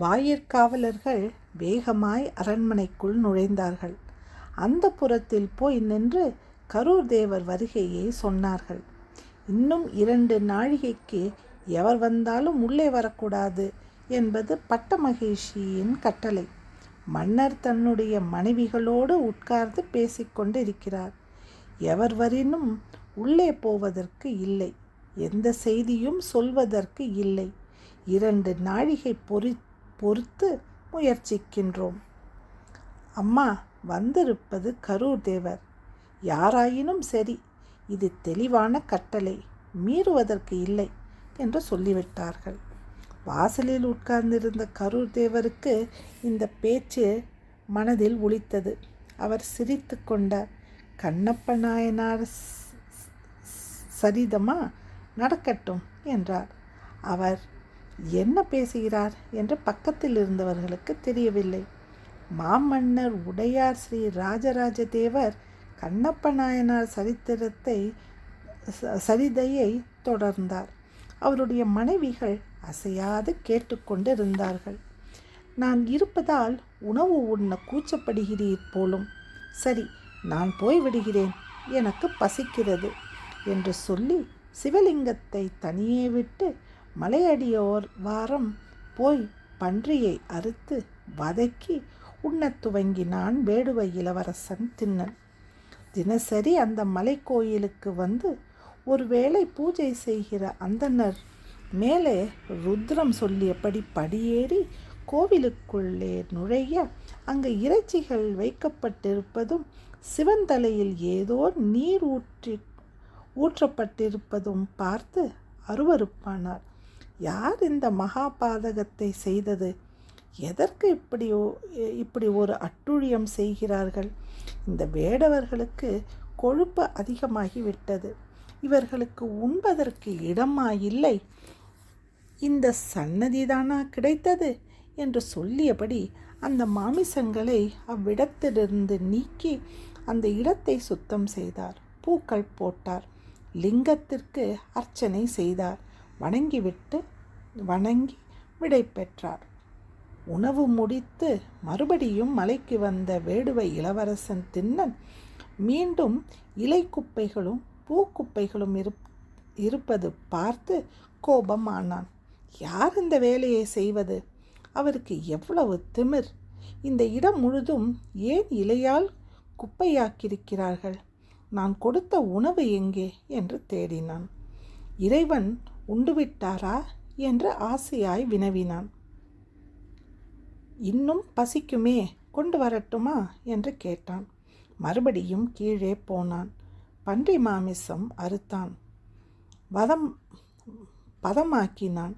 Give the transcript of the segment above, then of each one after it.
வாயிற்காவலர்கள் வேகமாய் அரண்மனைக்குள் நுழைந்தார்கள். அந்த புறத்தில் போய் நின்று கரூர் தேவர் வருகையை சொன்னார்கள். இன்னும் இரண்டு நாழிகைக்கு எவர் வந்தாலும் உள்ளே வரக்கூடாது என்பது பட்டமகிழ்ச்சியின் கட்டளை. மன்னர் தன்னுடைய மனைவிகளோடு உட்கார்ந்து பேசிக்கொண்டிருக்கிறார் எவர் வரினும் உள்ளே போவதற்கு இல்லை. எந்த செய்தியும் சொல்வதற்கு இல்லை. இரண்டு நாழிகை பொறி பொறுத்து முயற்சிக்கின்றோம். அம்மா வந்திருப்பது கரூர் தேவர். யாராயினும் சரி இது தெளிவான கட்டளை மீறுவதற்கு இல்லை என்று சொல்லிவிட்டார்கள். வாசலில் உட்கார்ந்திருந்த கரூர் தேவருக்கு இந்த பேச்சு மனதில் ஒழித்தது அவர் சிரித்து கொண்டார் கண்ணப்ப நாயனார் சரிதமா? நடக்கட்டும் என்றார். அவர் என்ன பேசுகிறார் என்று பக்கத்தில் இருந்தவர்களுக்கு தெரியவில்லை. மாமன்னர் உடையார் ஸ்ரீ ராஜராஜ தேவர் கண்ணப்ப நாயனார் சரித்திரத்தை சரிதையை தொடர்ந்தார். அவருடைய மனைவிகள் அசையாது கேட்டுக்கொண்டு இருந்தார்கள் நான் இருப்பதால் உணவு உண்ண கூச்சப்படுகிறீர் போலும். சரி நான் போய் விடுகிறேன். எனக்கு பசிக்கிறது என்று சொல்லி சிவலிங்கத்தை தனியே விட்டு மலையடியோர் வாரம் போய் பன்றியை அறுத்து வதக்கி உண்ணத் துவங்கினான் வேடுவ இளவரசன் தின்னன். தினசரி அந்த மலைக்கோயிலுக்கு வந்து ஒருவேளை பூஜை செய்கிற அந்தனர் மேலே ருத்ரம் சொல்லியபடி படியேறி கோவிலுக்குள்ளே நுழைய அங்கு இறைச்சிகள் வைக்கப்பட்டிருப்பதும் சிவன் தலையில் ஏதோ நீர் ஊற்றி ஊற்றப்பட்டிருப்பதும் பார்த்து அருவருப்பானார். யார் இந்த மகாபாதகத்தை செய்தது? எதற்கு இப்படி இப்படி ஒரு அட்டுழியம் செய்கிறார்கள்? இந்த வேடவர்களுக்கு கொழுப்பு அதிகமாகி விட்டது. இவர்களுக்கு உண்பதற்கு இடமா இல்லை இந்த சன்னதிதானா கிடைத்தது? என்று சொல்லியபடி அந்த மாமிசங்களை அவ்விடத்திலிருந்து நீக்கி அந்த இடத்தை சுத்தம் செய்தார். பூக்கள் போட்டார். லிங்கத்திற்கு அர்ச்சனை செய்தார். வணங்கிவிட்டு வணங்கி விடை பெற்றார். உணவு முடித்து மறுபடியும் மலைக்கு வந்த வேடுவை இளவரசன் தின்னன் மீண்டும் இலை குப்பைகளும் பூக்குப்பைகளும் இருப் இருப்பது பார்த்து கோபமானான். யார் இந்த வேலையை செய்வது? அவருக்கு எவ்வளவு திமிர். இந்த இடம் முழுதும் ஏன் இலையால் குப்பையாக்கியிருக்கிறார்கள்? நான் கொடுத்த உணவு எங்கே? என்று தேடினான். இறைவன் உண்டுவிட்டாரா? என்று ஆசையாய் வினவினான். இன்னும் பசிக்குமே கொண்டு வரட்டுமா? என்று கேட்டான். மறுபடியும் கீழே போனான். பன்றி மாமிசம் அறுத்தான். வதம் பதமாக்கினான்.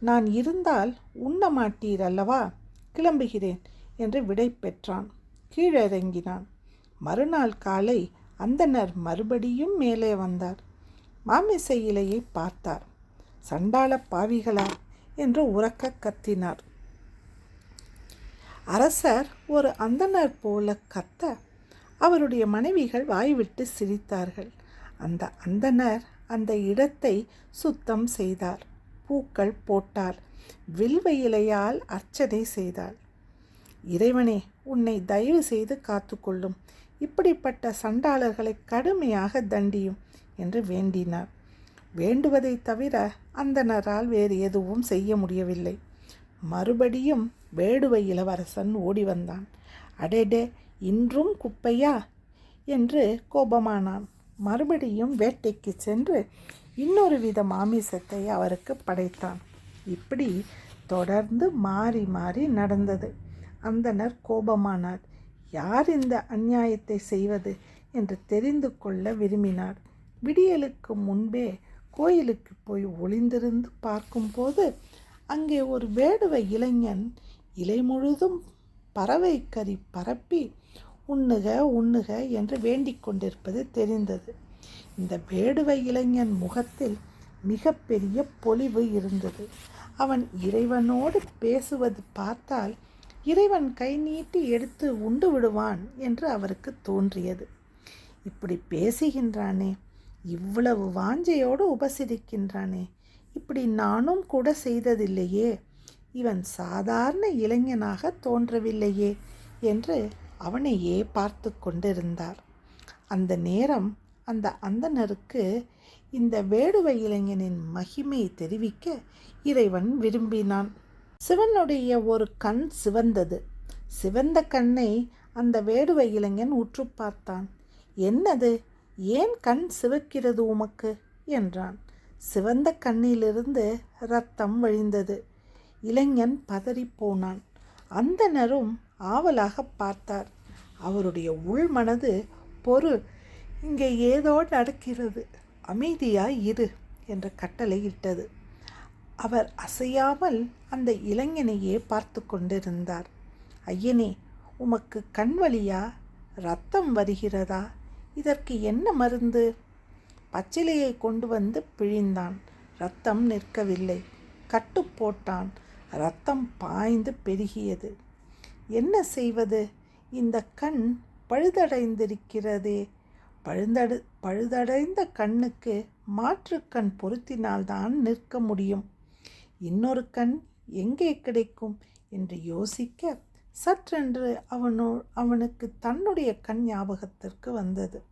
நான் இருந்தால் உண்ண மாட்டீர் அல்லவா கிளம்புகிறேன் என்று விடை பெற்றான். கீழிறங்கினான் மறுநாள் காலை அந்தனர் மறுபடியும் மேலே வந்தார். மாமிச இலையை பார்த்தார். சண்டாள பாவிகளா? என்று உறக்க கத்தினார். அரசர் ஒரு அந்தனர் போல கத்த அவருடைய மனைவிகள் வாய்விட்டு சிரித்தார்கள். அந்த அந்தனர் அந்த இடத்தை சுத்தம் செய்தார். பூக்கள் போட்டார். வில்வ இலையால் அர்ச்சனை செய்தார். இறைவனே உன்னை தயவு செய்து காத்துக்கொள்ளும். இப்படிப்பட்ட சண்டாளர்களை கடுமையாக தண்டியும் என்று வேண்டினார். வேண்டுவதை தவிர அந்தனரால் வேறு எதுவும் செய்ய முடியவில்லை. மறுபடியும் வேடுவை இளவரசன் ஓடி வந்தான். அடேடே இன்றும் குப்பையா? என்று கோபமானான். மறுபடியும் வேட்டைக்கு சென்று இன்னொரு வித மாமிசத்தை அவருக்கு படைத்தான். இப்படி தொடர்ந்து மாறி மாறி நடந்தது. அந்தனர் கோபமானார். யார் இந்த அநியாயத்தை செய்வது என்று தெரிந்து கொள்ள விரும்பினார். விடியலுக்கு முன்பே கோயிலுக்கு போய் ஒளிந்திருந்து பார்க்கும்போது அங்கே ஒரு வேடுவ இளைஞன் இலை முழுதும் பறவை கறி பரப்பி உண்ணுக உண்ணுக என்று வேண்டிக் கொண்டிருப்பது தெரிந்தது. இந்த வேடுவ இளைஞன் முகத்தில் மிகப்பெரிய பொலிவு இருந்தது. அவன் இறைவனோடு பேசுவது பார்த்தால் இறைவன் கை நீட்டி எடுத்து உண்டு விடுவான் என்று அவருக்கு தோன்றியது. இப்படி பேசுகின்றானே இவ்வளவு வாஞ்சையோடு உபசரிக்கின்றானே. இப்படி நானும் கூட செய்ததில்லையே. இவன் சாதாரண இளைஞனாக தோன்றவில்லையே என்று அவனையே பார்த்து கொண்டிருந்தார். அந்த நேரம் அந்த அந்தனருக்கு இந்த வேடுவ இளைஞனின் மகிமை தெரிவிக்க இறைவன் விரும்பினான். சிவனுடைய ஒரு கண் சிவந்தது. சிவந்த கண்ணை அந்த வேடுவ இளைஞன் உற்று பார்த்தான். என்னது? ஏன் கண் சிவக்கிறது உமக்கு? என்றான். சிவந்த கண்ணிலிருந்து ரத்தம் வழிந்தது. இளைஞன் பதறிப்போனான் அந்தனரும் ஆவலாக பார்த்தார். அவருடைய உள்மனது பொறு. இங்கே ஏதோ நடக்கிறது. அமைதியாய் இரு என்ற கட்டளை இட்டது. அவர் அசையாமல் அந்த இளைஞனையே பார்த்து கொண்டிருந்தார். ஐயனே உமக்கு கண் வழியா? ரத்தம் வருகிறதா? இதற்கு என்ன மருந்து? பச்சிலையை கொண்டு வந்து பிழிந்தான். ரத்தம் நிற்கவில்லை. கட்டு போட்டான். ரத்தம் பாய்ந்து பெருகியது. என்ன செய்வது? இந்த கண் பழுதடைந்திருக்கிறதே. பழுதடு பழுதடைந்த கண்ணுக்கு மாற்று கண் பொருத்தினால்தான் நிற்க முடியும். இன்னொரு கண் எங்கே கிடைக்கும்? என்று யோசிக்க சற்றென்று அவனோ அவனுக்கு தன்னுடைய கண் ஞாபகத்திற்கு வந்தது.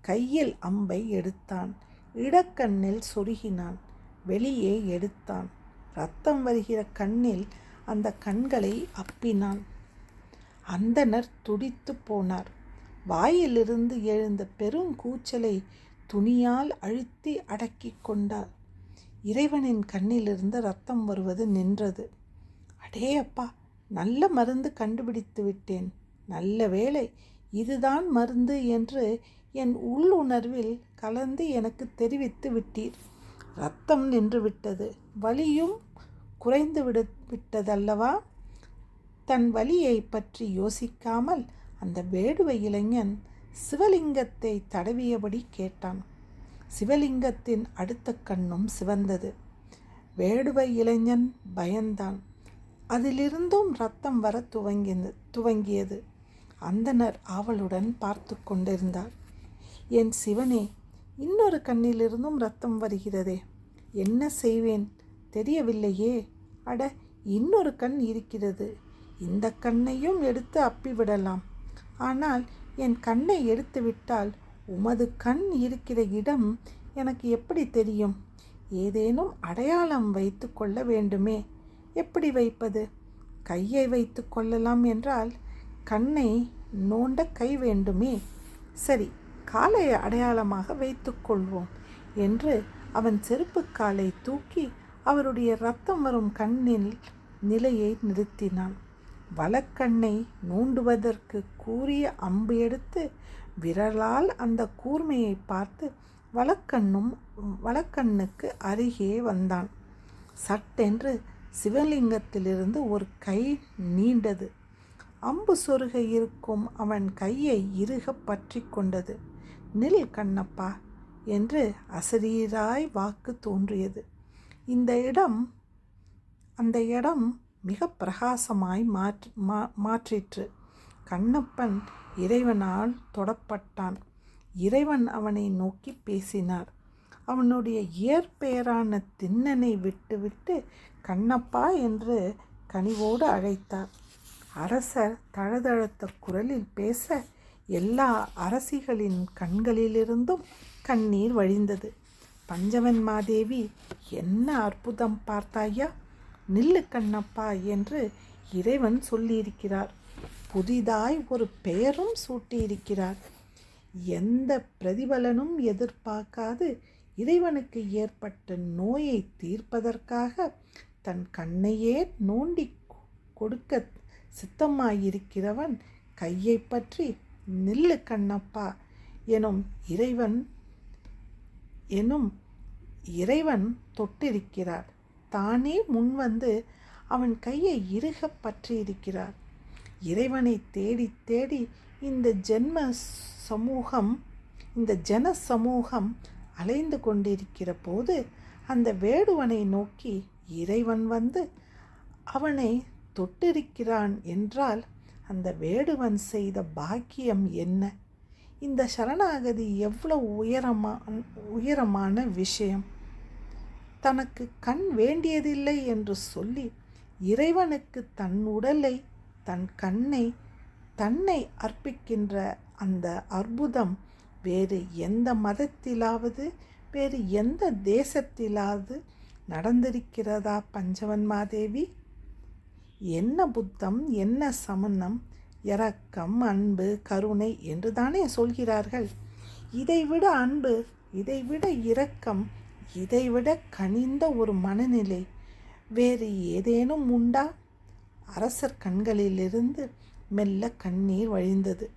கையில் அம்பை எடுத்தான். இடக்கண்ணில் சொருகினான். வெளியே எடுத்தான். ரத்தம் வருகிற கண்ணில் அந்த கண்களை அப்பினான். அந்தனர் துடித்து போனார். வாயிலிருந்து எழுந்த பெரும் கூச்சலை துணியால் அழுத்தி அடக்கி கொண்டார் இறைவனின் கண்ணிலிருந்து ரத்தம் வருவது நின்றது. அடே அப்பா நல்ல மருந்து கண்டுபிடித்து விட்டேன். நல்ல வேலை இதுதான் மருந்து என்று என் உள்ளுணர்வில் கலந்து எனக்கு தெரிவித்து விட்டீர். ரத்தம் நின்று விட்டது. வலியும் குறைந்து விட விட்டதல்லவா? தன் வலியை பற்றி யோசிக்காமல் அந்த வேடுவ இளைஞன் சிவலிங்கத்தை தடவியபடி கேட்டான். சிவலிங்கத்தின் அடுத்த கண்ணும் சிவந்தது. வேடுவ இளைஞன் பயந்தான். அதிலிருந்தும் ரத்தம் வர துவங்கியது துவங்கியது. அந்தனர் ஆவலுடன் பார்த்து கொண்டிருந்தார். என் சிவனே இன்னொரு கண்ணிலிருந்தும் ரத்தம் வருகிறதே. என்ன செய்வேன்? தெரியவில்லையே. அட இன்னொரு கண் இருக்கிறது. இந்த கண்ணையும் எடுத்து அப்பிவிடலாம். ஆனால் என் கண்ணை எடுத்துவிட்டால் உமது கண் இருக்கிற இடம் எனக்கு எப்படி தெரியும்? ஏதேனும் அடையாளம் வைத்து கொள்ள வேண்டுமே. எப்படி வைப்பது? கையை வைத்து கொள்ளலாம் என்றால் கண்ணை நோண்ட கை வேண்டுமே. சரி காலை அடையாளமாக வைத்துக்கொள்வோம் என்று அவன் செருப்பு காலை தூக்கி அவருடைய ரத்தம் வரும் கண்ணில் நிலையை நிறுத்தினான். வலக்கண்ணை நோண்டுவதற்கு கூறிய அம்பு எடுத்து விரலால் அந்த கூர்மையை பார்த்து வலக்கண்ணும் வலக்கண்ணுக்கு அருகே வந்தான். சட்டென்று சிவலிங்கத்திலிருந்து ஒரு கை நீண்டது. அம்பு சொருக இருக்கும் அவன் கையை இறுக பற்றி கொண்டது. நில் கண்ணப்பா என்று அசரீராய் வாக்கு தோன்றியது. இந்த இடம் அந்த இடம் மிக பிரகாசமாய் மாற்றி மா மாற்றிற்று. கண்ணப்பன் இறைவனால் தொடப்பட்டான். இறைவன் அவனை நோக்கி பேசினார். அவனுடைய இயற்பெயரான திண்ணனை விட்டுவிட்டு கண்ணப்பா என்று கனிவோடு அழைத்தார். அரசர் தழுதழுத்த குரலில் பேச எல்லா அரசிகளின் கண்களிலிருந்தும் கண்ணீர் வழிந்தது. பஞ்சவன் மாதேவி என்ன அற்புதம் பார்த்தாயா? நில்லு கண்ணப்பா என்று இறைவன் சொல்லியிருக்கிறார். புதிதாய் ஒரு பெயரும் சூட்டியிருக்கிறார். எந்த பிரதிபலனும் எதிர்பார்க்காது. இறைவனுக்கு ஏற்பட்ட நோயை தீர்ப்பதற்காக தன் கண்ணையே நோண்டி கொடுக்க சித்தமாயிருக்கிறவன் கையை பற்றி நில்லு கண்ணப்பா எனும் இறைவன் எனும் இறைவன் தொட்டிருக்கிறார். தானே முன்வந்து அவன் கையை இறுக பற்றியிருக்கிறார். இறைவனை தேடி தேடி இந்த ஜென்ம சமூகம் இந்த ஜன சமூகம் அலைந்து கொண்டிருக்கிற போது அந்த வேடுவனை நோக்கி இறைவன் வந்து அவனை தொட்டிருக்கிறான் என்றால் அந்த வேடுவன் செய்த பாக்கியம் என்ன? இந்த சரணாகதி எவ்வளோ உயரமா உயரமான விஷயம்? தனக்கு கண் வேண்டியதில்லை என்று சொல்லி இறைவனுக்கு தன் உடலை தன் கண்ணை தன்னை அர்ப்பிக்கின்ற அந்த அற்புதம் வேறு எந்த மதத்திலாவது வேறு எந்த தேசத்திலாவது நடந்திருக்கிறதா பஞ்சவன்மாதேவி என்ன புத்தம் என்ன சமணம் இரக்கம் அன்பு கருணை என்று தானே சொல்கிறார்கள். இதைவிட அன்பு இதைவிட இரக்கம் இதைவிட கனிந்த ஒரு மனநிலை வேறு ஏதேனும் உண்டா? அரசர் கண்களிலிருந்து மெல்ல கண்ணீர் வழிந்தது.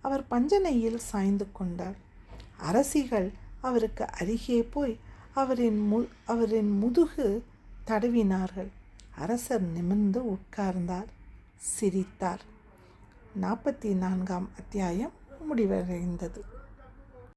அவர் பஞ்சனையில் சாய்ந்து கொண்டார். அரசிகள் அவருக்கு அருகே போய் அவரின் மு அவரின் முதுகு தடவினார்கள். அரசர் நிமிர்ந்து உட்கார்ந்தார் சிரித்தார். நாற்பத்தி நான்காம் அத்தியாயம் முடிவடைந்தது.